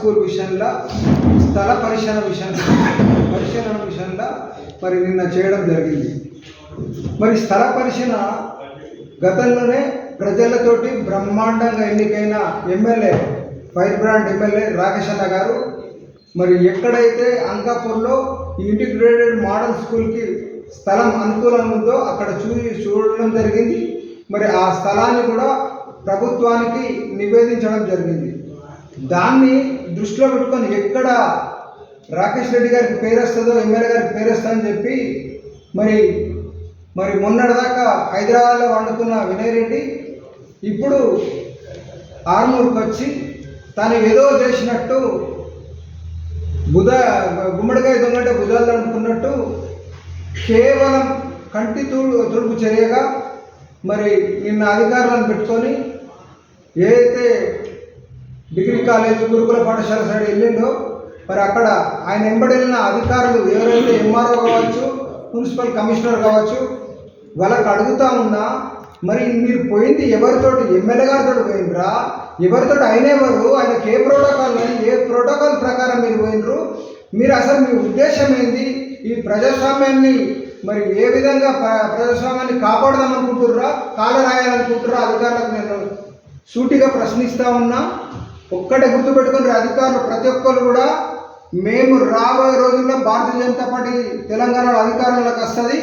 School విషయంలో స్థల పరిశీలన విషయంలో పరిశీలన విషయంలో మరి నిన్న చేయడం జరిగింది. మరి స్థల పరిశీలన గతంలోనే ప్రజలతోటి బ్రహ్మాండంగా ఎన్నికైన MLA fire brand MLA Rakesh అన్న గారు మరి ఎక్కడైతే అంకాపూర్లో ఈ ఇంటిగ్రేటెడ్ మోడల్ స్కూల్కి స్థలం అనుకూలంగా ఉందో అక్కడ చూసి చూడడం జరిగింది. మరి ఆ స్థలాన్ని కూడా ప్రభుత్వానికి నివేదించడం జరిగింది. దాన్ని దృష్టిలో పెట్టుకొని ఎక్కడ రాకేష్ రెడ్డి గారికి పేరు వస్తుందో ఎమ్మెల్యే గారికి పేరు వస్తుందని చెప్పి మరి మరి మొన్నటిదాకా హైదరాబాద్లో వండుకున్న వినయ్ రెడ్డి ఇప్పుడు ఆర్మూర్కి వచ్చి తను ఏదో చేసినట్టు బుధ గుమ్మడికాయ దొంగంటే భుజాలు అనుకున్నట్టు కేవలం కంటి తూడు తుడుపు చర్యగా మరి నిన్న అధికారులను పెట్టుకొని ఏదైతే డిగ్రీ కాలేజ్ గురుకుల పాఠశాల సైడ్ వెళ్ళిండో. మరి అక్కడ ఆయన వెంబడిన అధికారులు ఎవరైతే ఎంఆర్ఓ కావచ్చు మున్సిపల్ కమిషనర్ కావచ్చు వాళ్ళకి అడుగుతా ఉన్నా మరి మీరు పోయింది ఎవరితోటి? ఎమ్మెల్యే గారితో పోయినరా ఎవరితో ఆయన ఎవరు? ఆయనకి ఏ ప్రోటోకాల్ ఏ ప్రోటోకాల్ ప్రకారం మీరు పోయినరు మీరు అసలు మీ ఉద్దేశం ఏంది? ఈ ప్రజాస్వామ్యాన్ని మరి ఏ విధంగా ప్ర- ప్రజాస్వామ్యాన్ని కాపాడదాం అనుకుంటుర్రా కాలరాయాలనుకుంటుర్రా? అధికారులకు నేను సూటిగా ప్రశ్నిస్తా ఉన్నా. ఒక్కటే గుర్తుపెట్టుకుని అధికారులు ప్రతి ఒక్కరు కూడా మేము రాబోయే రోజుల్లో భారతీయ జనతా పార్టీ తెలంగాణలో అధికారంలోకి వస్తుంది.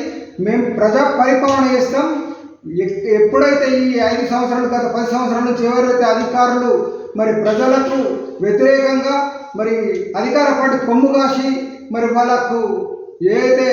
మేము ప్రజా పరిపాలన చేస్తాం. ఎప్పుడైతే ఈ ఐదు సంవత్సరాలు గత పది సంవత్సరాల నుంచి ఎవరైతే అధికారులు మరి ప్రజలకు వ్యతిరేకంగా మరి అధికార పార్టీ కొమ్ము కాసి మరి వాళ్ళకు ఏదైతే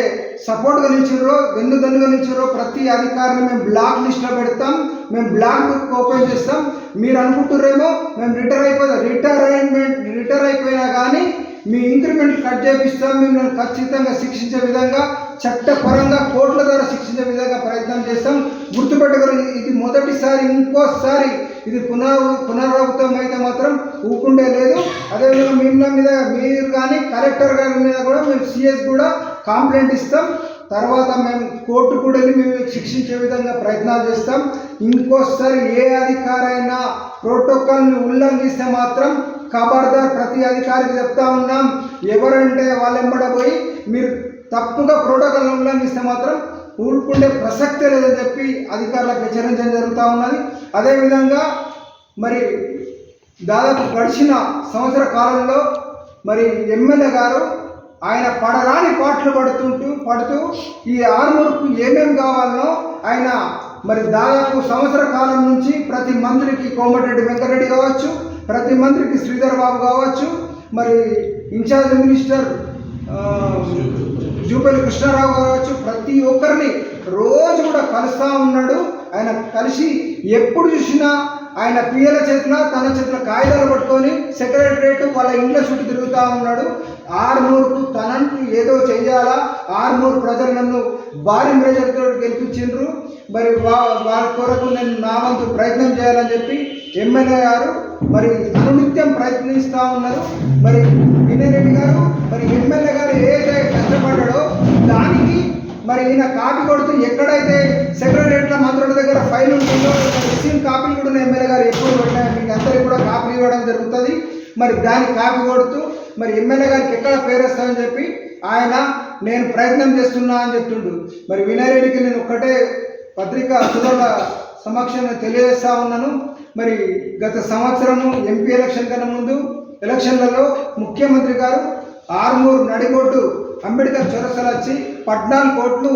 సపోర్ట్గా నిలిచారో వెన్ను దన్నుగా నిలిచారో ప్రతి అధికారిని మేము బ్లాక్ లిస్ట్లో పెడతాం మేము బ్లాక్ బుక్ ఓపెన్ చేస్తాం. మీరు అనుకుంటుర్రేమో మేము రిటైర్ అయిపోతాం రిటైర్మెంట్ రిటైర్ అయిపోయినా కానీ మీ ఇంక్రిమెంట్ కట్ చేపిస్తాం. మిమ్మల్ని ఖచ్చితంగా శిక్షించే విధంగా చట్టపరంగా కోర్టుల ద్వారా శిక్షించే విధంగా ప్రయత్నం చేస్తాం. గుర్తుపెట్టగలరు ఇది మొదటిసారి ఇంకోసారి ఇది పునర్ పునరావృతం అయితే మాత్రం ఊకుండే లేదు. అదేవిధంగా మీ మీద మీరు కానీ కలెక్టర్ గారి మీద కూడా మేము సిఎస్ కూడా కంప్లైంట్ ఇస్తాం. తర్వాత మేము కోర్టు కూడా మేము శిక్షించే విధంగా ప్రయత్నాలు చేస్తాం. ఇంకోసారి ఏ అధికారైనా ప్రోటోకాల్ని ఉల్లంఘిస్తే మాత్రం ఖబర్దార్ ప్రతి అధికారికి చెప్తా ఉన్నాం. ఎవరంటే వాళ్ళెంబడ పోయి మీరు తప్పుగా ప్రోటోకాల్ ఉల్లంఘిస్తే మాత్రం ఊరుకుండే ప్రసక్తే లేదని చెప్పి అధికారులకు హెచ్చరించడం జరుగుతూ ఉన్నది. అదేవిధంగా మరి దాదాపు గడిచిన సంవత్సర కాలంలో మరి ఎమ్మెల్యే గారు ఆయన పడరాని పాటలు పడుతుంటూ పడుతూ ఈ ఆర్మూర్కు ఏమేమి కావాలనో ఆయన మరి దాదాపు సంవత్సర కాలం నుంచి ప్రతి మంత్రికి కోమటిరెడ్డి వెంకటరెడ్డి కావచ్చు ప్రతి మంత్రికి శ్రీధర్ బాబు కావచ్చు మరి ఇన్ఛార్జ్ మినిస్టర్ జూపల్లి కృష్ణారావు కావచ్చు ప్రతి ఒక్కరిని రోజు కూడా కలుస్తూ ఉన్నాడు. ఆయన కలిసి ఎప్పుడు చూసినా ఆయన పిల్లల చేతిలో తన చేతిన కాగితాలు పట్టుకొని సెక్రటరేట్ వాళ్ళ ఇంట్లో చుట్టూ తిరుగుతూ ఉన్నాడు. ఆర్మూర్కు తనంటూ ఏదో చేయాలా ఆర్మూర్ ప్రజలు నన్ను భారీ ప్రజలతో గెలిపించిండ్రు. మరి వా వారి కొరకు నేను నా వంతు ప్రయత్నం చేయాలని చెప్పి ఎమ్మెల్యే గారు మరి అనునిత్యం ప్రయత్నిస్తూ ఉన్నారు. మరి వినయరెడ్డి గారు మరి ఎమ్మెల్యే గారు ఏదైతే కష్టపడ్డాడో దానికి మరి ఈయన కాపీ కొడుతూ ఎక్కడైతే సెక్రటరియట్ల మంత్రుల దగ్గర ఫైల్ ఉంటుందో రిసీవ్ కాపీలు కూడా ఎమ్మెల్యే గారు ఎప్పుడు పెట్టారు మీకు అందరికీ కూడా కాపీ ఇవ్వడం జరుగుతుంది. మరి దాన్ని కాపీ కొడుతూ మరి ఎమ్మెల్యే గారికి ఎక్కడ పేరు చెప్పి ఆయన నేను ప్రయత్నం చేస్తున్నా అని చెప్తుండు. మరి వినయరెడ్డికి నేను ఒక్కటే పత్రిక సుధుల సమక్షంలో తెలియజేస్తా ఉన్నాను. మరి గత సంవత్సరము ఎంపీ ఎలక్షన్ కన్నా ముందు ఎలక్షన్లలో ముఖ్యమంత్రి గారు ఆర్మూరు నడిగొడ్డు అంబేద్కర్ చొరసలు వచ్చి పద్నాలుగు కోట్లు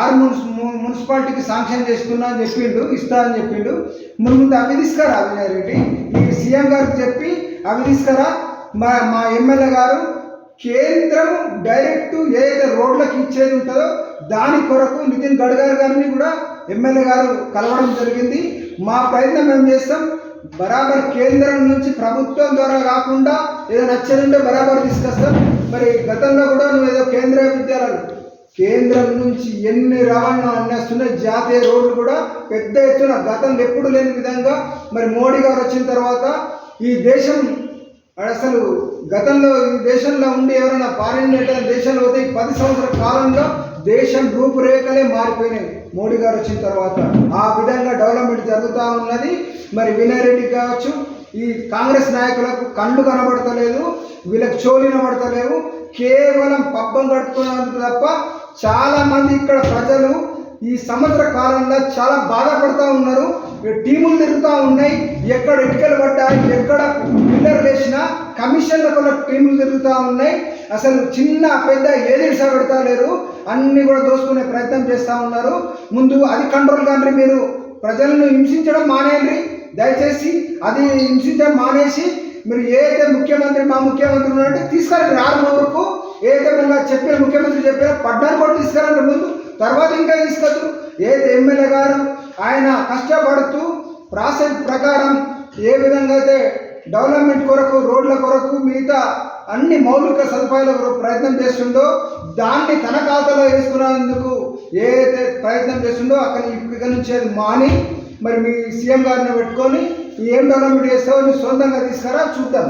ఆరు మున్సిపాలిటీకి శాంక్షన్ చేసుకున్నా అని చెప్పిండు ఇస్తా అని చెప్పిండు. ముందు అవి తీసుకురా వినయ్ రెడ్డి మీరు సీఎం గారికి చెప్పి అవి తీసుకురా మా మా ఎమ్మెల్యే గారు కేంద్రం డైరెక్ట్ ఏదైతే రోడ్లకు ఇచ్చేది ఉంటుందో దాని కొరకు నితిన్ గడ్కరీ గారిని కూడా ఎమ్మెల్యే గారు కలవడం జరిగింది. మా ప్రయత్నం మేము చేస్తాం. బరాబర్ కేంద్రం నుంచి ప్రభుత్వం ద్వారా కాకుండా ఏదో నచ్చనుంటే బరాబర్ తీసుకొస్తాం. మరి గతంలో కూడా నువ్వు ఏదో కేంద్ర విద్యాలయాలు కేంద్రం నుంచి ఎన్ని రవాణా అన్నేస్తున్నాయి జాతీయ రోడ్లు కూడా పెద్ద ఎత్తున గతంలో ఎప్పుడు లేని విధంగా మరి మోడీ గారు వచ్చిన తర్వాత ఈ దేశం అసలు గతంలో ఈ దేశంలో ఉండి ఎవరైనా ఫారిన్ దేశంలో పోతే ఈ పది సంవత్సరాల కాలంలో దేశం రూపురేఖలే మారిపోయినాయి. మోడీ గారు వచ్చిన తర్వాత ఆ విధంగా డెవలప్మెంట్ జరుగుతూ ఉన్నది. మరి వినయ్ రెడ్డి కావచ్చు ఈ కాంగ్రెస్ నాయకులకు కళ్ళు కనబడతలేదు వీళ్ళకి చోలు కనబడతలేవు కేవలం పబ్బం గడుపుకున్నందుకు తప్ప చాలామంది ఇక్కడ ప్రజలు ఈ సంవత్సర కాలంలో చాలా బాధపడుతూ ఉన్నారు. టీములు తిరుగుతూ ఉన్నాయి. ఎక్కడ ఇటుకలు పడ్డాయి ఎక్కడ పిల్లలు వేసినా కమిషన్ల కొన్న టీములు తిరుగుతూ ఉన్నాయి. అసలు చిన్న పెద్ద ఏది పెడతా లేరు. అన్నీ కూడా దోసుకునే ప్రయత్నం చేస్తూ ఉన్నారు. ముందు అది కంట్రోల్ కానీ మీరు. ప్రజలను హింసించడం మానేయండి. దయచేసి అది హింసించడం మానేసి మీరు ఏదైతే ముఖ్యమంత్రి మా ముఖ్యమంత్రి ఉన్నారంటే తీసుకురండి రాను వరకు. ఏదైతే ముందు చెప్పిన ముఖ్యమంత్రి చెప్పారో పడ్డాను కూడా తీసుకురండి ముందు. తర్వాత ఇంకా తీసుకొచ్చు ఏదైతే ఎమ్మెల్యే గారు ఆయన కష్టపడుతూ ప్రాసెస్ ప్రకారం ఏ విధంగా అయితే డెవలప్మెంట్ కొరకు రోడ్ల కొరకు మిగతా అన్ని మౌలిక సదుపాయాల కొరకు ప్రయత్నం చేస్తుండో దాన్ని తన ఖాతాలో వేసుకున్నందుకు ఏదైతే ప్రయత్నం చేస్తుండో అక్కడ ఇక్కడ నుంచి అది మాని మరి మీ సీఎం గారిని పెట్టుకొని ఏం డెవలప్మెంట్ చేస్తావో నీ సొంతంగా తీసుకురా చూద్దాం.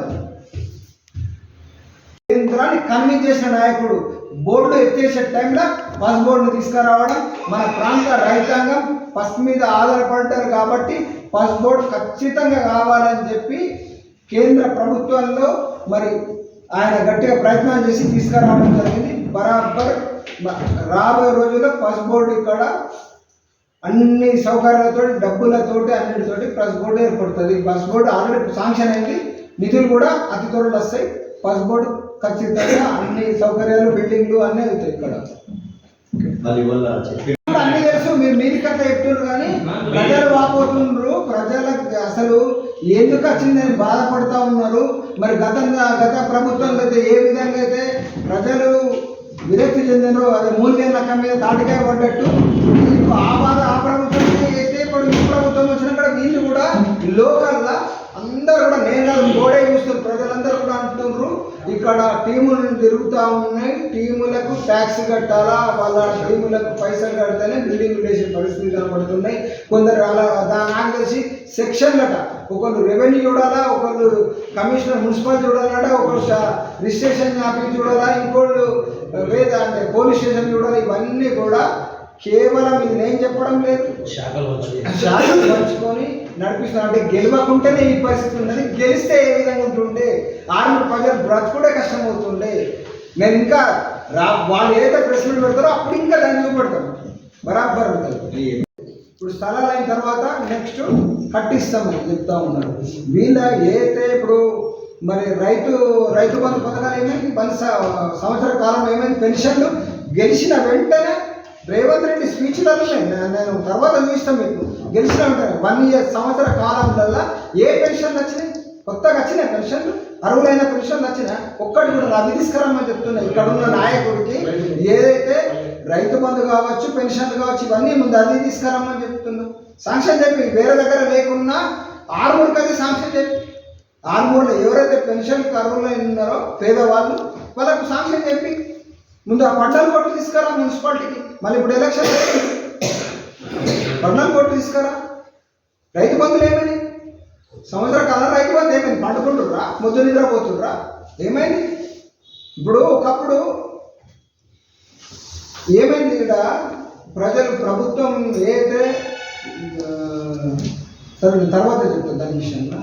కేంద్రాన్ని కన్విన్స్ చేసిన నాయకుడు బోర్డు ఎత్తేసే టైంలో బస్ బోర్డును తీసుకురావడం మన ప్రాంత రైతాంగం పస్ మీద ఆధారపడ్డారు కాబట్టి పస్ బోర్డు ఖచ్చితంగా కావాలని చెప్పి కేంద్ర ప్రభుత్వంలో మరి ఆయన గట్టిగా ప్రయత్నం చేసి తీసుకురావడం జరిగింది. బరాబర్ రాబోయే రోజుల్లో పస్ బోర్డు ఇక్కడ అన్ని సౌకర్యాలతో డబ్బులతోటి అన్నిటితోటి పస్ బోర్డు ఏర్పడుతుంది. బస్ బోర్డు ఆల్రెడీ శాంక్షన్ అయింది. నిధులు కూడా అతి త్వరలో వస్తాయి. బస్ బోర్డు ఖచ్చితంగా అన్ని సౌకర్యాలు బిల్డింగ్లు అన్నీ అవుతాయి ఇక్కడ. అది వల్ల అన్ని తెలుసు మీరు మీరు కథ చెప్తున్నారు కానీ ప్రజలు వాపోతుండ్రు. ప్రజలకు అసలు ఎందుకు వచ్చిందని బాధపడతా ఉన్నారు? మరి గతంగా గత ప్రభుత్వంలో అయితే ఏ విధంగా అయితే ప్రజలు విరక్తి చెందినో అదే మూల్యం లెక్క మీద తాటికాయ పడ్డట్టు ఆ బాధ ఆ ప్రభుత్వం చేస్తే ఇప్పుడు ఈ ప్రభుత్వం వచ్చిన కూడా వీళ్ళు కూడా లోకల్లా అందరూ కూడా నేను గోడే చూస్తున్నారు. ప్రజలందరూ కూడా అంటున్నారు ఇక్కడ టీములు తిరుగుతూ ఉన్నాయి. టీములకు ట్యాక్స్ కట్టాలా? వాళ్ళ టీములకు పైసలు కడితేనే బిల్డింగ్ వేసే పరిస్థితులు కనబడుతున్నాయి. కొందరు అలా దాని నాకు తెలిసి సెక్షన్లట ఒకళ్ళు రెవెన్యూ చూడాలా? ఒకళ్ళు కమిషనర్ మున్సిపల్ చూడాలట. ఒకళ్ళు రిజిస్ట్రేషన్ ఆఫీస్ చూడాలా? ఇంకోళ్ళు వేద అంటే పోలీస్ స్టేషన్ చూడాలి? ఇవన్నీ కూడా కేవలం ఇది నేను చెప్పడం లేదు. శాఖలు శాసనం పంచుకొని నడిపిస్తున్నా అంటే గెలవకుంటేనే ఈ పరిస్థితి ఉన్నది. గెలిస్తే ఏ విధంగా ఉంటుండే? ఆర్మీ ప్రజలు బ్రతుకుడే కష్టం అవుతుండే నేను ఇంకా రా వాళ్ళు ఏదైతే ప్రెస్ మీట్ పెడతారో అప్పుడు ఇంకా దాన్ని చూపెడతాం బరాబర్ ఉంటుంది ఇప్పుడు స్థలాలు అయిన తర్వాత నెక్స్ట్ కట్టిస్తామని చెప్తా ఉన్నారు. వీళ్ళ ఏదైతే ఇప్పుడు మరి రైతు రైతు బంధు పథకాలు ఏమైంది? స- సంవత్సర కాలంలో ఏమైంది? పెన్షన్లు గెలిచిన వెంటనే రేవంత్ రెడ్డి స్పీచ్లలో నేను తర్వాత చూస్తాను మీకు. గెలిచిన ఉంటాను వన్ ఇయర్ సంవత్సర కాలంలో ఏ పెన్షన్లు వచ్చినాయి కొత్తగా వచ్చినాయి పెన్షన్లు అర్హులైన పెన్షన్లు వచ్చినా ఒక్కటి కూడా రవి తీసుకురమ్మని చెప్తున్నా. ఇక్కడ ఉన్న నాయకుడికి ఏదైతే రైతు బంధు కావచ్చు పెన్షన్లు కావచ్చు ఇవన్నీ ముందు అది తీసుకురమ్మని చెప్తున్నా. శాంక్షన్ చెప్పి వేరే దగ్గర లేకున్నా ఆరుమూరుకి అది శాంక్షన్ చెప్పి. ఆరుమూరులో ఎవరైతే పెన్షన్ అర్హులై ఉన్నారో పేదవాళ్ళు వాళ్ళకు శాంక్షన్ చెప్పి. ముందు ఆ పంటలు కొట్టు తీసుకురా మున్సిపాలిటీకి. మళ్ళీ ఇప్పుడు ఎలక్షన్ పట్టణం కోట్లు తీసుకురా. రైతు బంధులు ఏమైంది? సంవత్సర కాలం రైతు బంధు ఏమైంది? పండుకుంటుర్రా ముద్దు నిద్రపోతుండ్రా ఏమైంది? ఇప్పుడు ఒకప్పుడు ఏమైంది ఇక్కడ ప్రజలు ప్రభుత్వం ఏదైతే సరే తర్వాత చెప్తాను దాని విషయంలో.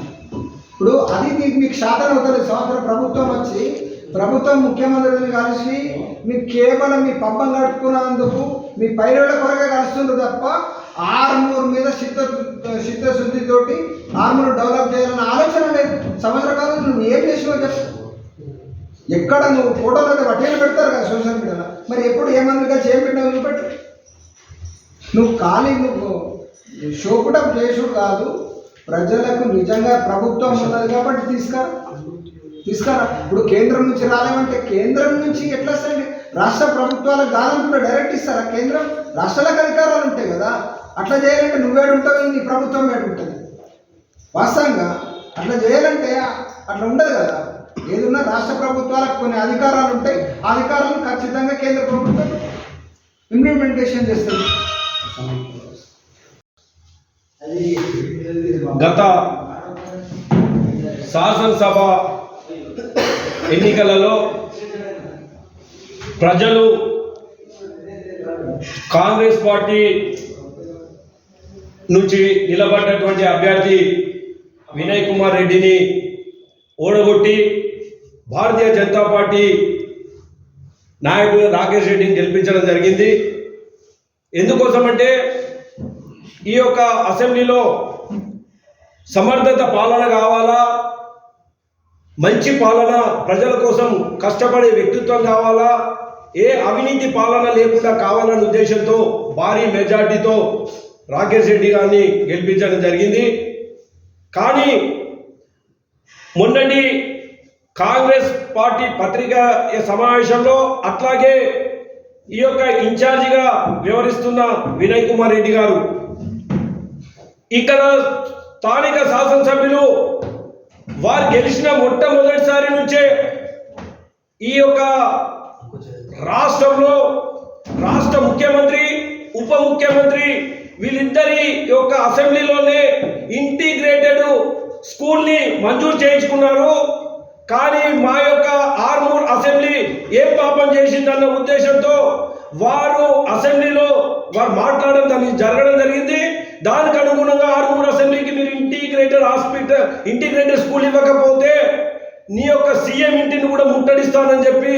ఇప్పుడు అది మీకు మీకు శాతం అవుతుంది. సంవత్సరం ప్రభుత్వం వచ్చి ప్రభుత్వం ముఖ్యమంత్రిని కలిసి మీకు కేవలం మీ పబ్బం కట్టుకున్నందుకు మీ పైరుల కొరకే కలుస్తుండ్రు తప్ప ఆర్మూర్ మీద చిత్త చిత్తశుద్ధితోటి ఆర్మూర్ డెవలప్ చేయాలన్న ఆలోచన లేదు. సంవత్సర కాలం నువ్వు ఏం చేసినావు చెప్పు ఎక్కడ నువ్వు ఫోటోలు అయితే వడ్డీలు పెడతారు కదా సోషల్ మీడియాలో. మరి ఎప్పుడు ఏమంది కలిసి ఏం పెట్టావు చూపెట్టు నువ్వు ఖాళీ నువ్వు షోపుటం చేసుడు కాదు. ప్రజలకు నిజంగా ప్రభుత్వం ఉన్నది కాబట్టి తీసుకురా. తీసుకురా. ఇప్పుడు కేంద్రం నుంచి రాలేమంటే కేంద్రం నుంచి ఎట్లా వస్తాయండి? రాష్ట్ర ప్రభుత్వాలకు కావాలనుకుంటే డైరెక్ట్ ఇస్తారా కేంద్రం? రాష్ట్రాలకు అధికారాలు ఉంటాయి కదా. అట్లా చేయాలంటే నువ్వేడుంటావు నీ ప్రభుత్వం ఏడు ఉంటుంది. వాస్తవంగా అట్లా చేయాలంటే అట్లా ఉండదు కదా. ఏదున్నా రాష్ట్ర ప్రభుత్వాలకు కొన్ని అధికారాలు ఉంటాయి. ఆ అధికారాలను ఖచ్చితంగా కేంద్ర ప్రభుత్వం ఇంప్లిమెంటేషన్ చేస్తుంది. గత శాసనసభ ఎన్నికలలో ప్రజలు కాంగ్రెస్ పార్టీ నుంచి నిలబడ్డటువంటి అభ్యర్థి వినయ్ కుమార్ రెడ్డిని ఓడగొట్టి భారతీయ జనతా పార్టీ నాయకుడు రాకేష్ రెడ్డిని గెలిపించడం జరిగింది. ఎందుకోసమంటే ఈ యొక్క అసెంబ్లీలో సమర్థత పాలన కావాలా? మంచి పాలన ప్రజల కోసం కష్టపడే వ్యక్తిత్వం కావాలా? ఏ అవినీతి పాలన లేకుండా కావాలనే ఉద్దేశంతో భారీ మెజార్టీతో రాకేష్ రెడ్డి గారిని గెలిపించడం జరిగింది. కానీ మొన్నటి కాంగ్రెస్ పార్టీ పత్రికా సమావేశంలో అట్లాగే ఈ యొక్క ఇన్ఛార్జిగా వ్యవహరిస్తున్న వినయ్ కుమార్ రెడ్డి గారు ఇక్కడ స్థానిక శాసనసభ్యులు వారు గెలిచిన మొట్టమొదటిసారి నుంచే ఈ యొక్క రాష్ట్రంలో రాష్ట్ర ముఖ్యమంత్రి ఉప ముఖ్యమంత్రి వీళ్ళిద్దరి యొక్క అసెంబ్లీలోనే ఇంటిగ్రేటెడ్ స్కూల్ని మంజూరు చేయించుకున్నారు. కానీ మా యొక్క ఆర్మూర్ అసెంబ్లీ ఏం పాపం చేసిందన్న ఉద్దేశంతో వారు అసెంబ్లీలో వారు మాట్లాడడం దానికి జరగడం జరిగింది. దానికి అనుగుణంగా ఆరుగురు అసెంబ్లీకి మీరు ఇంటిగ్రేటెడ్ హాస్పిటల్ ఇంటిగ్రేటెడ్ స్కూల్ ఇవ్వకపోతే నీ యొక్క సీఎం ఇంటిని కూడా ముట్టడిస్తానని చెప్పి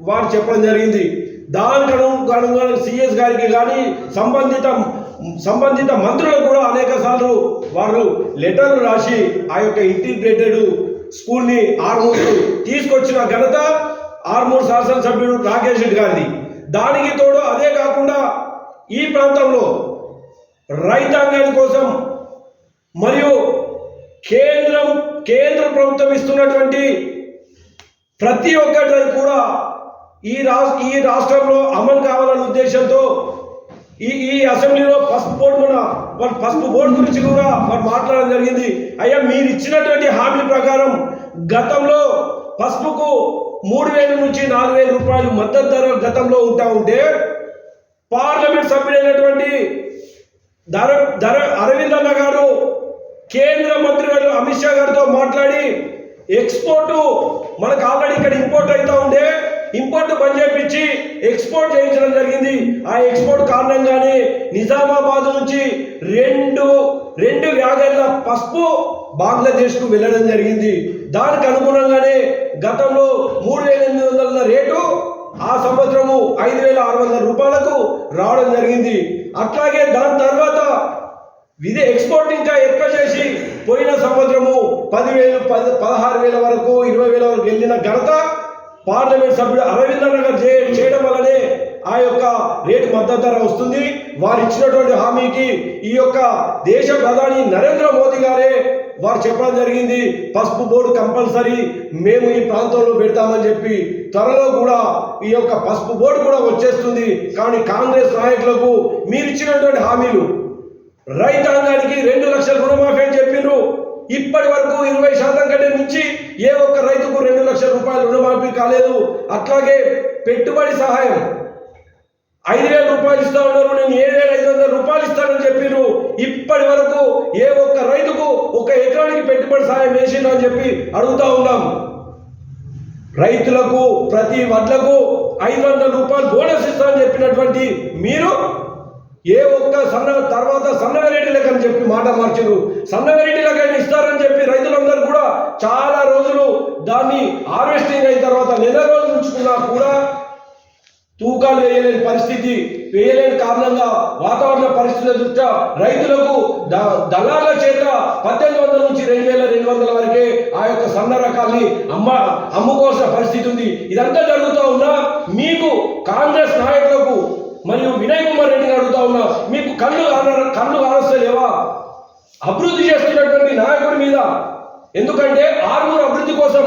వారు చెప్పడం జరిగింది. దానికి అనుగుణంగా సిఎస్ గారికి కానీ సంబంధిత సంబంధిత మంత్రులకు కూడా అనేక సార్లు వారు లెటర్లు రాసి ఆ యొక్క ఇంటిగ్రేటెడ్ స్కూల్ని ఆర్మూర్ తీసుకొచ్చిన ఘనత ఆర్మూర్ శాసనసభ్యుడు రాకేష్ రెడ్డి గారిది. దానికి తోడు అదే కాకుండా ఈ ప్రాంతంలో రైతాంగాని కోసం మరియు కేంద్రం కేంద్ర ప్రభుత్వం ఇస్తున్నటువంటి ప్రతి ఒక్కటి కూడా ఈ రాష్ట్ర ఈ రాష్ట్రంలో అమలు కావాలనే ఉద్దేశంతో ఈ ఈ అసెంబ్లీలో పసుపు బోర్డు మన వారి పసుపు బోర్డు గురించి కూడా వారు మాట్లాడడం జరిగింది. అయ్యా మీరు ఇచ్చినటువంటి హామీ ప్రకారం గతంలో పసుపుకు మూడు వేల నుంచి నాలుగు వేల రూపాయలు మద్దతు ధర గతంలో ఉంటా ఉంటే పార్లమెంట్ సభ్యుడైనటువంటి ధర ధర అరవింద్ అన్న గారు కేంద్ర మంత్రి గారు అమిత్ షా గారితో మాట్లాడి ఎక్స్పోర్ట్ మనకు ఆల్రెడీ ఇక్కడ ఇంపోర్ట్ అవుతా ఉండే ఇంపోర్ట్ బంద్ చేయించి ఎక్స్పోర్ట్ చేయించడం జరిగింది. ఆ ఎక్స్పోర్ట్ కారణంగానే నిజామాబాద్ నుంచి రెండు రెండు వ్యాగన్ల పసుపు బంగ్లాదేశ్కు వెళ్ళడం జరిగింది. దానికి అనుగుణంగానే గతంలో మూడు వేల ఎనిమిది వందల రేటు ఆ సంవత్సరము ఐదు వేల ఆరు వందల రూపాయలకు రావడం జరిగింది. అట్లాగే దాని తర్వాత ఇదే ఎక్స్పోర్ట్ ఇంకా ఎక్కువ చేసి పోయిన సంవత్సరము పదివేలు పది పదహారు వేల వరకు ఇరవై వేల వరకు వెళ్ళిన ఘనత పార్లమెంట్ సభ్యుడు అరవింద్ నగర్ గారు చే- చేయడం వల్లనే ఆ యొక్క రేటు మద్దతు ధర వస్తుంది. వారు ఇచ్చినటువంటి హామీకి ఈ యొక్క దేశ ప్రధాని నరేంద్ర మోదీ గారే వారు చెప్పడం జరిగింది పసుపు బోర్డు కంపల్సరీ మేము ఈ ప్రాంతంలో పెడతామని చెప్పి. త్వరలో కూడా ఈ యొక్క పసుపు బోర్డు కూడా వచ్చేస్తుంది. కానీ కాంగ్రెస్ నాయకులకు మీరు ఇచ్చినటువంటి హామీలు రైతాంగానికి రెండు లక్షల రుణమాఫీ అని చెప్పిండ్రు ఇప్పటి వరకు ఇరవై శాతం కంటే మించి ఏ ఒక్క రైతుకు రెండు లక్షల రూపాయలు రుణమాఫీ కాలేదు. అట్లాగే పెట్టుబడి సహాయం ఐదు వేల రూపాయలు ఇస్తా ఉన్నారు నేను ఏడు వేల ఐదు వందల రూపాయలు ఇస్తానని చెప్పిర్రు. ఇప్పటి వరకు ఏ ఒక్క రైతుకు ఒక ఎకరానికి పెట్టుబడి సాయం వేసిండ్రు అని చెప్పి అడుగుతా ఉన్నాం. రైతులకు ప్రతి వడ్లకు ఐదు వందల రూపాయలు బోనస్ ఇస్తామని చెప్పినటువంటి మీరు ఏ ఒక్క సన్న తర్వాత సన్న వెరైటీ అని చెప్పి మాట మార్చారు సన్న వెరైటీ ఇస్తారని చెప్పి రైతులందరూ కూడా చాలా రోజులు దాన్ని హార్వెస్టింగ్ అయిన తర్వాత నెల రోజులు ఉంచుకున్నా కూడా తూకాలు వేయలేని పరిస్థితి వేయలేని కారణంగా వాతావరణ పరిస్థితుల దృష్ట్యా రైతులకు ద- దళాల చేత పద్దెనిమిది వందల నుంచి రెండు వేల రెండు వందల వరకే ఆ యొక్క సన్న రకాల్ని అమ్మ అమ్ముకోవాల్సిన పరిస్థితి ఉంది. ఇదంతా జరుగుతూ ఉన్నా మీకు కాంగ్రెస్ నాయకులకు మరియు వినయ్ కుమార్ రెడ్డిని అడుగుతా ఉన్నా మీకు కళ్ళు కాన కళ్ళు కానస్తలేవా? అభివృద్ధి చేస్తున్నటువంటి నాయకుడి మీద. ఎందుకంటే ఆరుగురు అభివృద్ధి కోసం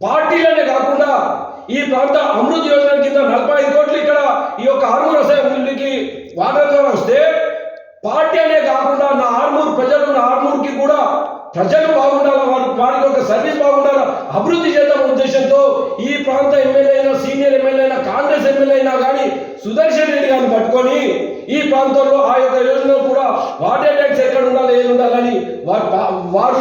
పార్టీలనే కాకుండా ఈ ప్రాంత అమృత్ యోజన కింద నలభై ఐదు కోట్లు ఇక్కడ ఈ యొక్క ఆర్మూర్ అసెంబ్లీకి వాటర్ వస్తే పార్టీ అనే కాకుండా నా ఆర్మూర్ ప్రజలు నా ఆర్మూర్కి కూడా ప్రజలు బాగుండాలా? వారి వారికి ఒక సర్వీస్ బాగుండాలా? అభివృద్ధి చేద్దాం ఉద్దేశంతో ఈ ప్రాంత ఎమ్మెల్యే అయినా సీనియర్ ఎమ్మెల్యే అయినా కాంగ్రెస్ ఎమ్మెల్యే అయినా కానీ సుదర్శన్ రెడ్డి గారిని పట్టుకొని ఈ ప్రాంతంలో ఆ యొక్క యోజన కూడా వాటర్ ట్యాక్స్ ఎక్కడ ఉండాలి ఏది ఉండాలని వారు వారు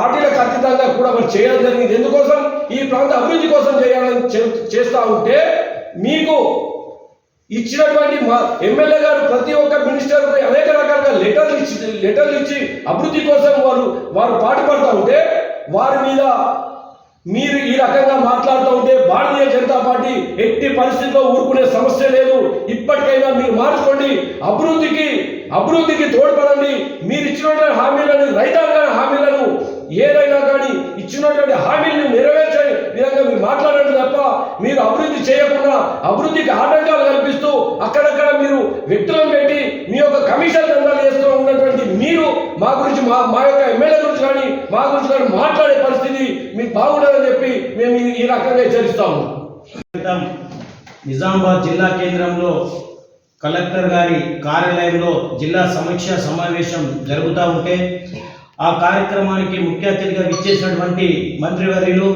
పార్టీలకు అతీతంగా కూడా మరి చేయడం జరిగింది. ఎందుకోసం? ఈ ప్రాంత అభివృద్ధి కోసం చేయాలని చే- చేస్తా ఉంటే మీకు ఇచ్చినటువంటి మా ఎమ్మెల్యే గారు ప్రతి ఒక్క మినిస్టర్ అనేక రకాలుగా లెటర్లు ఇచ్చి లెటర్లు ఇచ్చి అభివృద్ధి కోసం వారు వారు పాటుపడతా ఉంటే వారి మీద మీరు ఈ రకంగా మాట్లాడుతూ ఉంటే భారతీయ జనతా పార్టీ ఎట్టి పరిస్థితిలో ఊరుకునే సమస్య లేదు. ఇప్పటికైనా మీరు మార్చుకోండి అభివృద్ధికి అభివృద్ధికి తోడ్పడండి. మీరు ఇచ్చినటువంటి హామీలను రైతాంగ హామీలను ఏదైనా కానీ ఇచ్చినటువంటి హామీలను నెరవేర్చే విధంగా మీరు మాట్లాడండి తప్ప మీరు అభివృద్ధి చేయకుండా అభివృద్ధికి ఆటంకాలు కల్పిస్తూ అక్కడక్కడ మీరు వ్యక్తులను పెట్టి మీ యొక్క కమిషన్ దండాలు చేస్తూ ఉన్నటువంటి మీరు మా గురించి మా మా యొక్క ఎమ్మెల్యే గురించి కానీ మా గురించి కానీ మాట్లాడే పరిస్థితి మీకు బాగుండదని చెప్పి మేము ఈ- ఈ రకంగా హెచ్చరిస్తాము. నిజామాబాద్ జిల్లా కేంద్రంలో కలెక్టర్ గారి కార్యాలయంలో జిల్లా సమీక్ష సమావేశం జరుగుతూ ఉంటే ఆ కార్యక్రమానికి ముఖ్య అతిథిగా విచ్చేసినటువంటి మంత్రివర్యులు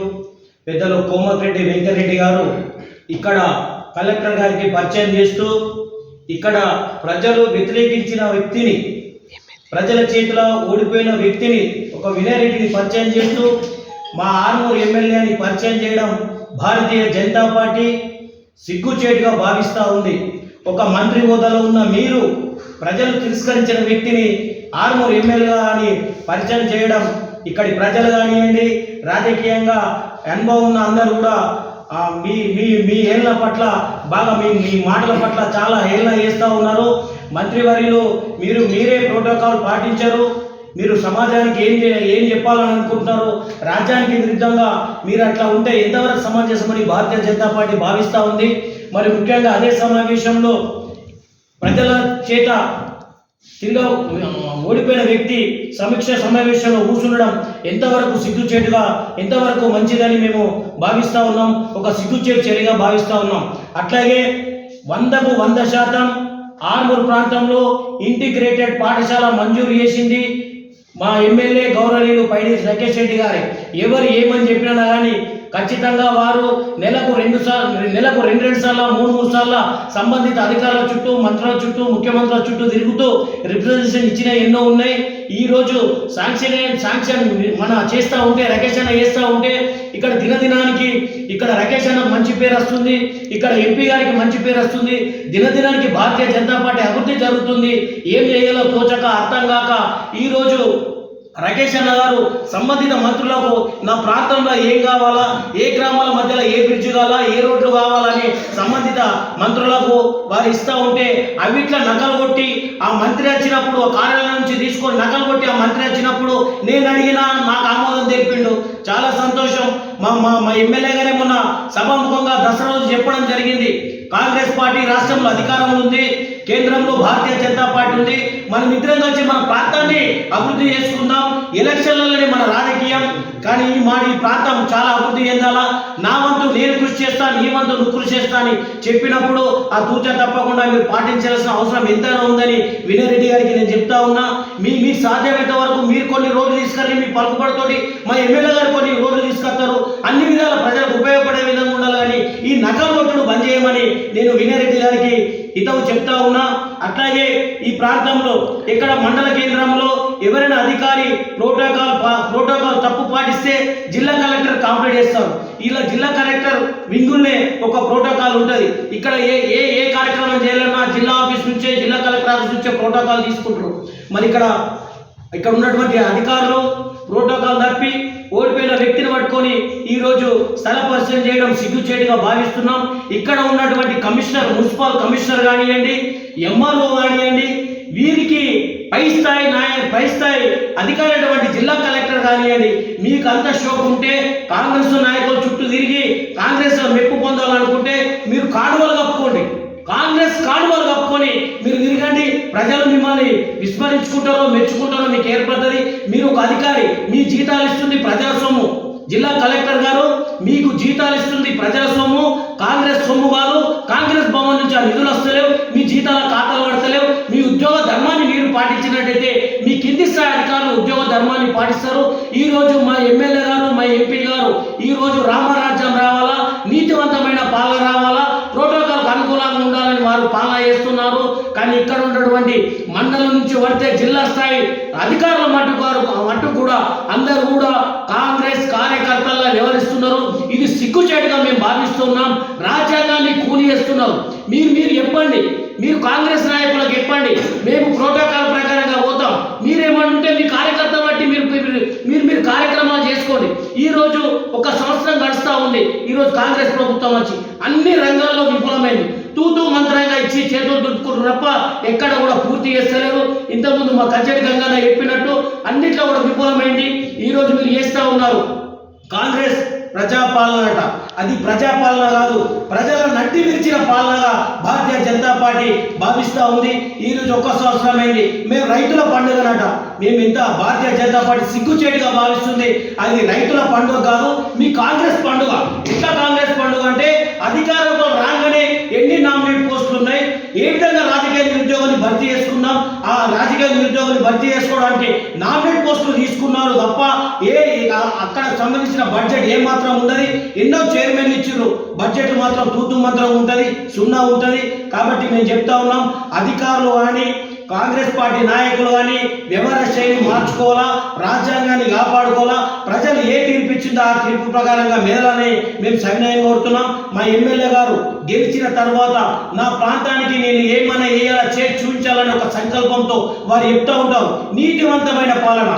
పెద్దలు కోమటిరెడ్డి వెంకరెడ్డి గారు ఇక్కడ కలెక్టర్ గారికి పరిచయం చేస్తూ ఇక్కడ ప్రజలు వ్యతిరేకించిన వ్యక్తిని ప్రజల చేతిలో ఓడిపోయిన వ్యక్తిని ఒక వినయరెడ్డిని పరిచయం చేస్తూ మా ఆర్మూర్ ఎమ్మెల్యేని పరిచయం చేయడం భారతీయ జనతా పార్టీ సిగ్గుచేటుగా భావిస్తూ ఉంది. ఒక మంత్రి హోదాలో ఉన్న మీరు ప్రజలు తిరస్కరించిన వ్యక్తిని ఆర్మూర్ ఎమ్మెల్యే అని పరిచయం చేయడం ఇక్కడి ప్రజలు కానివ్వండి రాజకీయంగా అనుభవం ఉన్న అందరూ కూడా మీ మీ మీ ఏళ్ళ పట్ల బాగా మీ మీ మాటల పట్ల చాలా ఏళ్ళ చేస్తూ ఉన్నారు. మంత్రివర్యులు మీరు మీరే ప్రోటోకాల్ పాటించారు. మీరు సమాజానికి ఏం ఏం చెప్పాలని అనుకుంటున్నారు? రాజ్యానికి విరుద్ధంగా మీరు అట్లా ఉంటే ఎంతవరకు సమంజసమని భారతీయ జనతా పార్టీ భావిస్తూ ఉంది? మరి ముఖ్యంగా అదే సమావేశంలో ప్రజల చేత తిరిగా ఓడిపోయిన వ్యక్తి సమీక్ష సమావేశంలో కూర్చుండడం ఎంతవరకు సిగ్గుచేటుగా ఎంతవరకు మంచిదని మేము భావిస్తూ ఉన్నాం. ఒక సిగ్గుచేటు చర్యగా భావిస్తూ ఉన్నాం. అట్లాగే వందకు వంద శాతం ఆర్మూర్ ప్రాంతంలో ఇంటిగ్రేటెడ్ పాఠశాల మంజూరు చేసింది మా ఎమ్మెల్యే గౌరవనీయులు పైడి రకేష్ రెడ్డి గారి. ఎవరు ఏమని చెప్పినా కానీ ఖచ్చితంగా వారు నెలకు రెండు సార్లు నెలకు రెండు రెండు సార్లు మూడు మూడు సార్లు సంబంధిత అధికారుల చుట్టూ మంత్రుల చుట్టూ ముఖ్యమంత్రుల చుట్టూ తిరుగుతూ రిప్రజెంటేషన్ ఇచ్చిన ఎన్నో ఉన్నాయి. ఈ రోజు శాంక్షన్ శాంక్షన్ మన చేస్తూ ఉంటే రకేష్ అన్న చేస్తూ ఉంటే ఇక్కడ దినదినానికి ఇక్కడ రకేష్ అన్న మంచి పేరు వస్తుంది. ఇక్కడ ఎంపీ గారికి మంచి పేరు వస్తుంది. దినదినానికి భారతీయ జనతా పార్టీ అభివృద్ధి జరుగుతుంది. ఏం చేయాలో తోచక అర్థం కాక ఈరోజు రాకేష్ అన్న గారు సంబంధిత మంత్రులకు నా ప్రాంతంలో ఏం కావాలా? ఏ గ్రామాల మధ్యలో ఏ బ్రిడ్జ్ కావాలా? ఏ రోడ్లు కావాలని సంబంధిత మంత్రులకు వారు ఇస్తూ ఉంటే అవిట్లా నకలు కొట్టి ఆ మంత్రి వచ్చినప్పుడు కార్యాలయం నుంచి తీసుకొని నకలు కొట్టి ఆ మంత్రి వచ్చినప్పుడు నేను అడిగినా నాకు ఆమోదం తెలిపిండు. చాలా సంతోషం. మా మా మా ఎమ్మెల్యే గారే మొన్న సభాముఖంగా దసరా రోజు చెప్పడం జరిగింది. కాంగ్రెస్ పార్టీ రాష్ట్రంలో అధికారం ఉంది. కేంద్రంలో భారతీయ జనతా పార్టీ ఉంది. మనం ఇద్దరం కలిసి మన ప్రాంతాన్ని అభివృద్ధి చేసుకుందాం. ఎలక్షన్లలోనే మన రాజకీయం. కానీ ఈ మా ఈ ప్రాంతం చాలా అభివృద్ధి చెందాలా? నా వంతు నేను కృషి చేస్తాను ఈ వంతు నువ్వు కృషి చేస్తా అని చెప్పినప్పుడు ఆ తూచ తప్పకుండా మీరు పాటించాల్సిన అవసరం ఎంతైనా ఉందని వినయరెడ్డి గారికి నేను చెప్తా ఉన్నా. మీ మీ సాధ్యమైనంత వరకు మీరు కొన్ని రోడ్లు తీసుకెళ్ళి మీ పలుకుబడితోటి మా ఎమ్మెల్యే గారు కొన్ని రోడ్లు తీసుకొస్తారు. అన్ని విధాల ప్రజలకు ఉపయోగపడే విధంగా ఉండాలి కానీ ఈ నకలు కొట్టుడు బంద్ చేయమని నేను వినయరెడ్డి గారికి హితవు చెప్తా ఉన్నా అట్లాగే ఈ ప్రాంతంలో ఇక్కడ మండల కేంద్రంలో ఎవరైనా అధికారి ప్రోటోకాల్ ప్రోటోకాల్ తప్పు పాటిస్తే జిల్లా కలెక్టర్ కంప్లైంట్ చేస్తారు. ఇలా జిల్లా కలెక్టర్ వింగుల్నే ఒక ప్రోటోకాల్ ఉంటుంది. ఇక్కడ ఏ ఏ ఏ కార్యక్రమం చేయాలన్నా జిల్లా ఆఫీస్ నుంచే జిల్లా కలెక్టర్ ఆఫీస్ నుంచే ప్రోటోకాల్ తీసుకుంటారు. మరి ఇక్కడ ఇక్కడ ఉన్నటువంటి అధికారులు ప్రోటోకాల్ తప్పి ఓడిపోయిన వ్యక్తిని పట్టుకొని ఈరోజు రోజు స్థల పరిశీలన చేయడం సిగ్గుచేటుగా భావిస్తున్నాం. ఇక్కడ ఉన్నటువంటి కమిషనర్ మున్సిపల్ కమిషనర్ కానివ్వండి ఎంఆర్ఓ కానివ్వండి వీరికి పై స్థాయి నాయ పై స్థాయి అధికారైనటువంటి జిల్లా కలెక్టర్ కానివ్వండి మీకు అంత షోక్ ఉంటే కాంగ్రెస్ నాయకుల చుట్టూ తిరిగి కాంగ్రెస్ మెప్పు పొందాలనుకుంటే మీరు కాడువలు కప్పుకోండి. కాంగ్రెస్ కాడువలు కప్పుకొని మీరు తిరగండి. ప్రజలు మిమ్మల్ని విస్మరించుకుంటారో మెచ్చుకుంటారో మీకు ఏర్పడుతుంది మీరు ఒక అధికారి మీ జీతాలు ఇస్తుంది ప్రజల సొమ్ము. జిల్లా కలెక్టర్ గారు మీకు జీతాలు ఇస్తుంది ప్రజల సొమ్ము. కాంగ్రెస్ సొమ్ము కాదు కాంగ్రెస్ భవన్ నుంచి ఆ నిధులు వస్తలేవు మీ జీతాల ఖాతాలు పడతలేవు. మీ ఉద్యోగ ధర్మాన్ని మీరు పాటించినట్టయితే మీ కింది స్థాయి అధికారులు ఉద్యోగ ధర్మాన్ని పాటిస్తారు. ఈ రోజు మా ఎమ్మెల్యే గారు మా ఎంపీ గారు ఈ రోజు రామరాజ్యం రావాలా? నీతివంతమైన పాలన రావాలా? వారు పాలన చేస్తున్నారు. కానీ ఇక్కడ ఉన్నటువంటి మండలం నుంచి పడితే జిల్లా స్థాయి అధికారుల మట్టు వారు మట్టు కూడా అందరూ కూడా కాంగ్రెస్ కార్యకర్తల్లా వ్యవహరిస్తున్నారు. ఇది సిగ్గుచేటుగా మేము భావిస్తున్నాం. రాజ్యాంగాన్ని కూలి చేస్తున్నారు. మీరు మీరు చెప్పండి. మీరు కాంగ్రెస్ నాయకులకు చెప్పండి. మేము ప్రోటోకాల్ ప్రకారంగా పోతాం. మీరేమంటుంటే మీ కార్యకర్త బట్టి మీరు మీరు మీరు కార్యక్రమాలు చేసుకోండి. ఈరోజు ఒక సంవత్సరం గడుస్తూ ఉంది. ఈరోజు కాంగ్రెస్ ప్రభుత్వం వచ్చి అన్ని రంగాల్లో విఫలమైంది. తూతూ మంత్రంగా ఇచ్చి చేతులు దుట్టుకుంటారు తప్ప ఎక్కడ కూడా పూర్తి చేస్తలేరు. ఇంతకుముందు మా కచేరి గంగన్న చెప్పినట్టు అన్నిట్లో కూడా విఫలమైంది. ఈ రోజు మీరు చేస్తూ ఉన్నారు. కాంగ్రెస్ ప్రజాపాలన అట అది ప్రజాపాలన కాదు. ప్రజల నట్టి విరిచిన పాలనగా భారతీయ జనతా పార్టీ భావిస్తూ ఉంది. ఈ రోజు ఒక్క సంవత్సరం అయింది. మేము రైతుల పండుగనట. మేము ఇంత భారతీయ జనతా పార్టీ సిగ్గుచేటుగా భావిస్తుంది. అది రైతుల పండుగ కాదు మీ కాంగ్రెస్ పండుగ. ఎట్లా కాంగ్రెస్ పండుగ అంటే అధికారంలో రాగానే ఎన్ని నామినేట్ పోస్టులు ఉన్నాయి? ఏ విధంగా రాజకీయ నిరుద్యోగులు భర్తీ చేసుకున్నాం ఆ రాజకీయ నిరుద్యోగులు భర్తీ చేసుకోవడానికి నామినేట్ పోస్టులు తీసుకున్నారు తప్ప ఏ అక్కడ సంబంధించిన బడ్జెట్ ఏ మాత్రం ఉండదు. ఎన్నో చైర్మన్ ఇచ్చారు. బడ్జెట్ మాత్రం తూతు మాత్రం ఉంటుంది సున్నా ఉంటుంది. కాబట్టి మేము చెప్తా ఉన్నాం అధికారులు అని కాంగ్రెస్ పార్టీ నాయకులు కానీ వ్యవహార శైలి మార్చుకోవాలా? రాజ్యాంగాన్ని కాపాడుకోవాలా? ప్రజలు ఏ తీర్పు ఇచ్చిందో ఆ తీర్పు ప్రకారంగా మెదలని మేము సవినయం కోరుతున్నాం. మా ఎమ్మెల్యే గారు గెలిచిన తర్వాత నా ప్రాంతానికి నేను ఏమైనా వేయాలా చేసి చూపించాలని ఒక సంకల్పంతో వారు చెప్తూ ఉంటారు. నీతివంతమైన పాలన.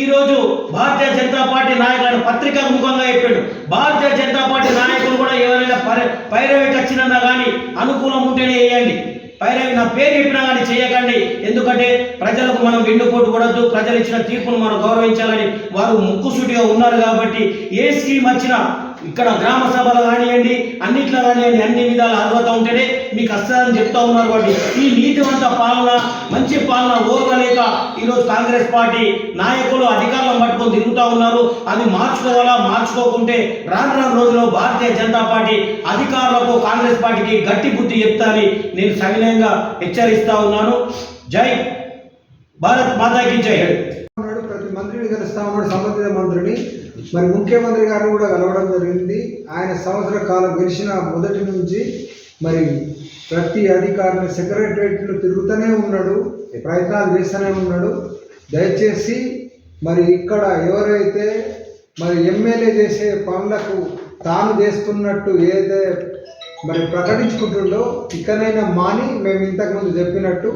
ఈరోజు భారతీయ జనతా పార్టీ నాయకులను పత్రికా ముఖంగా చెప్పాడు. భారతీయ జనతా పార్టీ నాయకులు కూడా ఎవరైనా పైరవేట్ పైరవికి వచ్చినా కానీ అనుకూలం ఉంటేనే వేయండి పైరవి నా పేరు చెప్పినా కానీ చేయకండి. ఎందుకంటే ప్రజలకు మనం వెన్నుపోటు కూడద్దు ప్రజలు ఇచ్చిన తీర్పును మనం గౌరవించాలని వారు ముక్కుసూటిగా ఉన్నారు కాబట్టి ఏ స్కీమ్ వచ్చినా ఇక్కడ గ్రామ సభలు కానివ్వండి అన్నిట్లో కానివ్వండి అన్ని విధాల అర్హత ఉంటేనే మీకు వస్తుందని చెప్తా ఉన్నారు కాబట్టి ఈ నీతివంత పాలన మంచి పాలన ఓర్వ ఈరోజు కాంగ్రెస్ పార్టీ నాయకులు అధికారులను పట్టుకొని తిరుగుతూ ఉన్నారు. అది మార్చుకోవాలా మార్చుకోకుంటే రాను రాను రోజుల్లో భారతీయ జనతా పార్టీ అధికారులకు కాంగ్రెస్ పార్టీకి గట్టి బుద్ధి చెప్తానని నేను సవినయంగా హెచ్చరిస్తా ఉన్నాను. జై భారత్ మాతాకి జై. ప్రతి మంత్రిని కలుస్తా ఉన్నాడు సంబంధిత మంత్రిని. మరి ముఖ్యమంత్రి గారిని కూడా కలవడం జరిగింది. ఆయన సంవత్సర కాలం గెలిచిన మొదటి నుంచి మరి ప్రతి అధికారిని సెక్రటరేట్లు తిరుగుతూనే ఉన్నాడు ప్రయత్నాలు చేస్తూనే ఉన్నాడు. దయచేసి మరి ఇక్కడ ఎవరైతే మరి ఎమ్మెల్యే చేసే పనులకు తాను చేస్తున్నట్టు ఏదైతే మరి ప్రకటించుకుంటుండో ఇక్కడైనా మాని మేము ఇంతకుముందు చెప్పినట్టు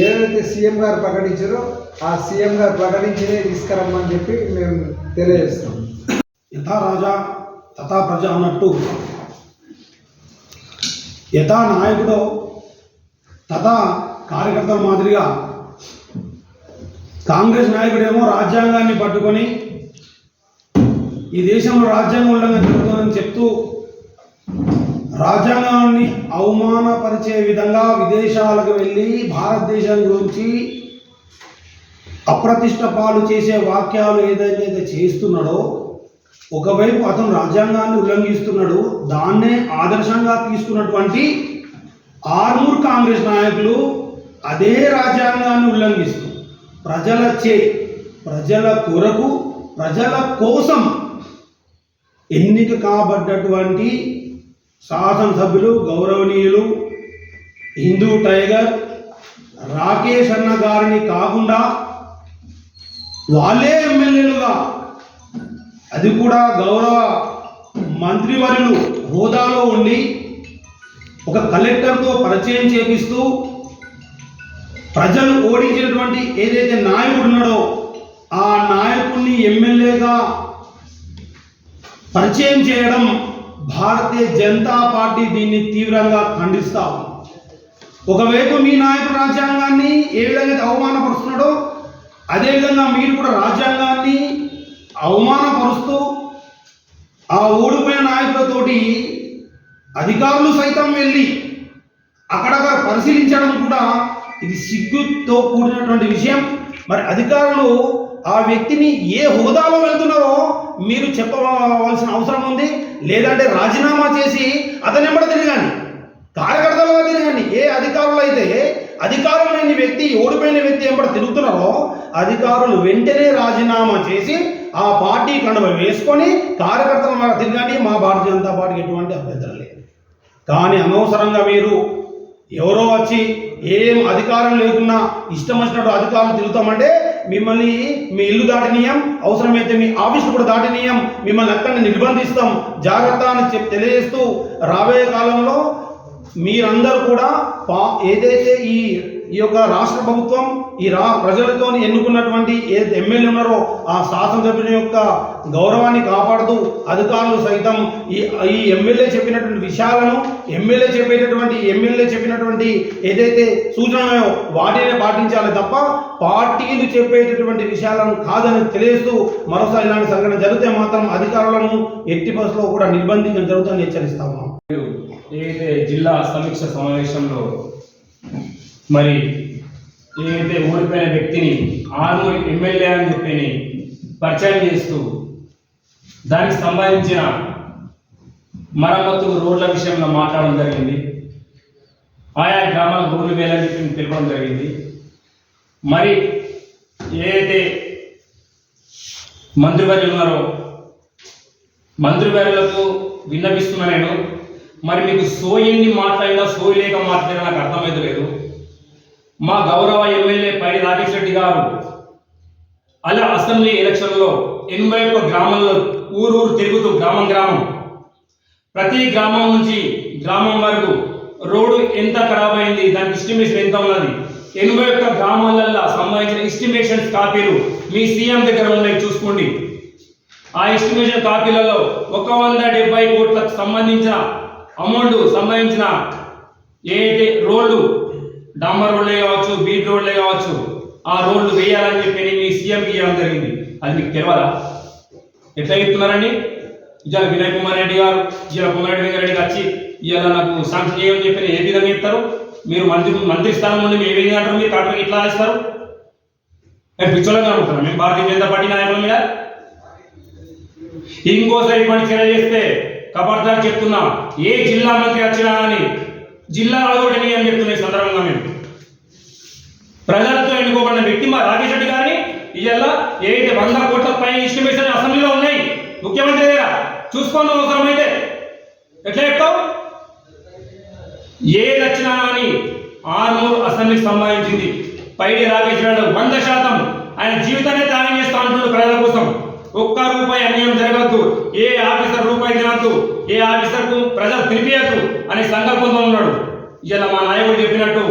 ఏదైతే సీఎం గారు ప్రకటించారో ఆ సీఎం గారు ప్రకటించినే తీసుకురమ్మని చెప్పి మేము తెలియజేస్తాం యథా రాజా తథా ప్రజ అన్నట్టు యథా నాయకుడో తథా కార్యకర్తల మాదిరిగా కాంగ్రెస్ నాయకుడేమో రాజ్యాంగాన్ని పట్టుకొని ఈ దేశంలో రాజ్యాంగం ఉండగా జరుగుతుందని చెప్తూ రాజ్యాంగాన్ని అవమానపరిచే విధంగా విదేశాలకు వెళ్ళి భారతదేశం గురించి అప్రతిష్ట పాలు చేసే వాక్యాలు ఏదైతే చేస్తున్నాడో ఒకవైపు అతను రాజ్యాంగాన్ని ఉల్లంఘిస్తున్నాడు దాన్నే ఆదర్శంగా తీసుకున్నటువంటి ఆర్మూర్ కాంగ్రెస్ నాయకులు అదే రాజ్యాంగాన్ని ఉల్లంఘిస్తూ ప్రజల చే ప్రజల కొరకు ప్రజల కోసం ఎన్నిక కాబడ్డటువంటి శాసనసభ్యులు గౌరవనీయులు హిందూ టైగర్ రాకేష్ అన్న గారిని కాకుండా వాళ్ళే ఎమ్మెల్యేలుగా అది కూడా గౌరవ మంత్రివర్యులు హోదాలో ఉండి ఒక కలెక్టర్తో పరిచయం చేపిస్తూ ప్రజలు ఓడించినటువంటి ఏదైతే నాయకుడు ఉన్నాడో ఆ నాయకుడిని ఎమ్మెల్యేగా పరిచయం చేయడం భారతీయ జనతా పార్టీ దీన్ని తీవ్రంగా ఖండిస్తా ఉంది. ఒకవైపు మీ నాయకుడు రాజ్యాంగాన్ని ఏ విధంగా అవమానపరుస్తున్నాడో అదేవిధంగా మీరు కూడా రాజ్యాంగాన్ని అవమానపరుస్తూ ఆ ఓడిపోయిన నాయకులతోటి అధికారులు సైతం వెళ్ళి అక్కడ పరిశీలించడం కూడా ఇది సిగ్గుతో కూడినటువంటి విషయం. మరి అధికారులు ఆ వ్యక్తిని ఏ హోదాలో వెళ్తున్నారో మీరు చెప్పవలసిన అవసరం ఉంది. లేదంటే రాజీనామా చేసి అతని ఎంబడ తిరగండి. కార్యకర్తలుగా తిరగండి. ఏ అధికారులు అయితే అధికారం లేని వ్యక్తి ఓడిపోయిన వ్యక్తి ఎంబడ తిరుగుతున్నారో అధికారులు వెంటనే రాజీనామా చేసి ఆ పార్టీ కండువ వేసుకొని కార్యకర్తల మాట తిరగండి మా భారతీయ జనతా పార్టీకి ఎటువంటి అభ్యంతరం లేదు. కానీ అనవసరంగా మీరు ఎవరో వచ్చి ఏం అధికారం లేకున్నా ఇష్టం వచ్చినట్టు అధికారం తిరుగుతామంటే మిమ్మల్ని మీ ఇల్లు దాటినీయం అవసరమైతే మీ ఆఫీసు కూడా దాటినీయం మిమ్మల్ని అక్కడ నిర్బంధిస్తాం జాగ్రత్త అని చెప్పి తెలియజేస్తూ రాబోయే కాలంలో మీరందరూ కూడా పా ఏదైతే ఈ ఈ యొక్క రాష్ట్ర ప్రభుత్వం ఈ రా ప్రజలతో ఎన్నుకున్నటువంటి ఏ ఎమ్మెల్యే ఉన్నారో ఆ శాసనసభ్యుని యొక్క గౌరవాన్ని కాపాడుతూ అధికారులు సైతం ఈ ఈ ఎమ్మెల్యే చెప్పినటువంటి విషయాలను ఎమ్మెల్యే చెప్పేటటువంటి ఎమ్మెల్యే చెప్పినటువంటి ఏదైతే సూచనలు వాటినే పాటించాలి తప్ప పార్టీలు చెప్పేటటువంటి విషయాలను కాదని తెలియస్తూ మరోసారి ఇలాంటి సంఘటన జరిగితే మాత్రం అధికారులను ఎట్టి బస్సులో కూడా నిర్బంధించడం జరుగుతుందని హెచ్చరిస్తా ఉన్నాం. ఏదైతే జిల్లా సమీక్ష సమావేశంలో మరి ఏదైతే ఓడిపోయిన వ్యక్తిని ఆర్మూర్ ఎమ్మెల్యే అని చెప్పి పరిచయం చేస్తూ దానికి సంబంధించిన మరమ్మతు రోడ్ల విషయంలో మాట్లాడడం జరిగింది. ఆయా గ్రామాలకు రోడ్లు వేయాలని చెప్పి తెలపడం జరిగింది. మరి ఏదైతే మంత్రివర్యులు ఉన్నారో మంత్రివర్యులకు విన్నపిస్తున్నా నేను. మరి మీకు సోయిన్ని మాట్లాడినా సోయి లేక మాట్లాడినా నాకు అర్థమైతే లేదు మా గౌరవ ఎమ్మెల్యే పైడి రాకేష్ రెడ్డి గారు అలా అసెంబ్లీ ఎలక్షన్లో ఎనభై ఒక్క గ్రామంలో ఊరు ఊరు తిరుగుతూ గ్రామం గ్రామం. ప్రతి గ్రామం నుంచి గ్రామం వరకు రోడ్డు ఎంత ఖరాబ్ అయింది దానికి ఎస్టిమేషన్ ఎంత ఉన్నది? ఎనభై ఒక్క గ్రామాలలో సంబంధించిన ఎస్టిమేషన్ కాపీలు మీ సీఎం దగ్గర ఉన్నాయి చూసుకోండి. ఆ ఎస్టిమేషన్ కాపీలలో ఒక వంద డెబ్బై కోట్లకు సంబంధించిన అమౌంట్ సంబంధించిన ఏదైతే రోడ్లు డాంబర్ రోడ్లే కావచ్చు బీట్ రోడ్లే కావచ్చు ఆ రోడ్లు వేయాలని చెప్పి మీ సీఎంకి ఇవ్వడం జరిగింది. అది మీకు తెలియదా ఎట్లా చెప్తున్నారండి? ఇవాళ వినయ్ కుమార్ రెడ్డి గారు ఇవాళ కుమారెడ్డి వెంకరెడ్డి వచ్చి ఇవాళ నాకు శాంక్షన్ చేయమని చెప్పి ఏ విధంగా చెప్తారు? మీరు మంత్రి మంత్రి స్థానం నుండి మీరు ఏ విధంగా అంటారు? మీరు కలెక్టర్కి ఇట్లా వేస్తారు నేను పిచ్చోళ్ళగా అనుకుంటున్నాం మేము భారతీయ జనతా పార్టీ నాయకుల మీద. ఇంకోసారి ఇటువంటి చర్య చేస్తే కబర్దార్ చెప్తున్నా. ఏ జిల్లా మంత్రి వచ్చినా అని జిల్లా అడగొట్టని అని చెప్తున్న ఈ సందర్భంగా మేము ప్రజలతో ఎన్నుకోబడిన వ్యక్తి మా రాకేష్ రెడ్డి గారిని ఇవాళ ఏదైతే వంద కోట్ల పై ఇన్స్టిమేషన్ అసెంబ్లీలో ఉన్నాయి. ముఖ్యమంత్రి దగ్గర చూసుకోండి అవసరమైతే ఎట్లా చెప్తావు? ఏ వచ్చినా అని ఆర్మూర్ అసెంబ్లీకి సంబంధించింది. పైడి రాకేష్ రెడ్డి వంద శాతం ఆయన జీవితాన్ని త్యాగం చేస్తా అంటున్నాడు ప్రజల కోసం. ఒక్క రూపాయి అన్యాయం జరగద్దు ఏ ఆఫీసర్ రూపాయి తినద్దు. ఏ ఆఫీసర్కు ప్రజలు తినిపించద్దు అనే సంకల్పంతో ఉన్నాడు. ఇలా మా నాయకుడు చెప్పినట్టు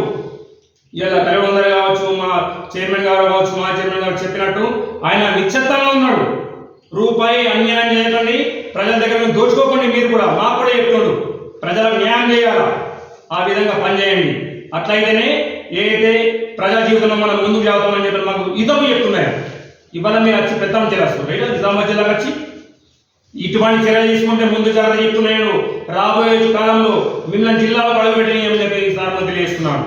ఇలా కలవందర కావచ్చు మా చైర్మన్ గారు కావచ్చు మా చైర్మన్ గారు చెప్పినట్టు ఆయన నిశ్చత్తంగా ఉన్నాడు. రూపాయి అన్యాయం చేయకండి ప్రజల దగ్గర దోచుకోకండి మీరు కూడా. మాకు కూడా చెప్తున్నాడు ప్రజలకు న్యాయం చేయాలా? ఆ విధంగా పనిచేయండి అట్లయితేనే ఏదైతే ప్రజా జీవితంలో మనం ముందుకు చేద్దామని చెప్పి మాకు ఇదొక చెప్తున్నాయి ఇవాళ మీరు వచ్చి పెద్దం చేరాస్తారు రైట్ నిజామాబాద్ జిల్లాకి వచ్చి ఇటువంటి చర్యలు తీసుకుంటే ముందు జాగ్రత్త చెప్తున్నాను రాబోయే కాలంలో మిమ్మల్ని జిల్లాలో అడుగుపెట్టని చెప్పి సార్? తెలియజేస్తున్నాను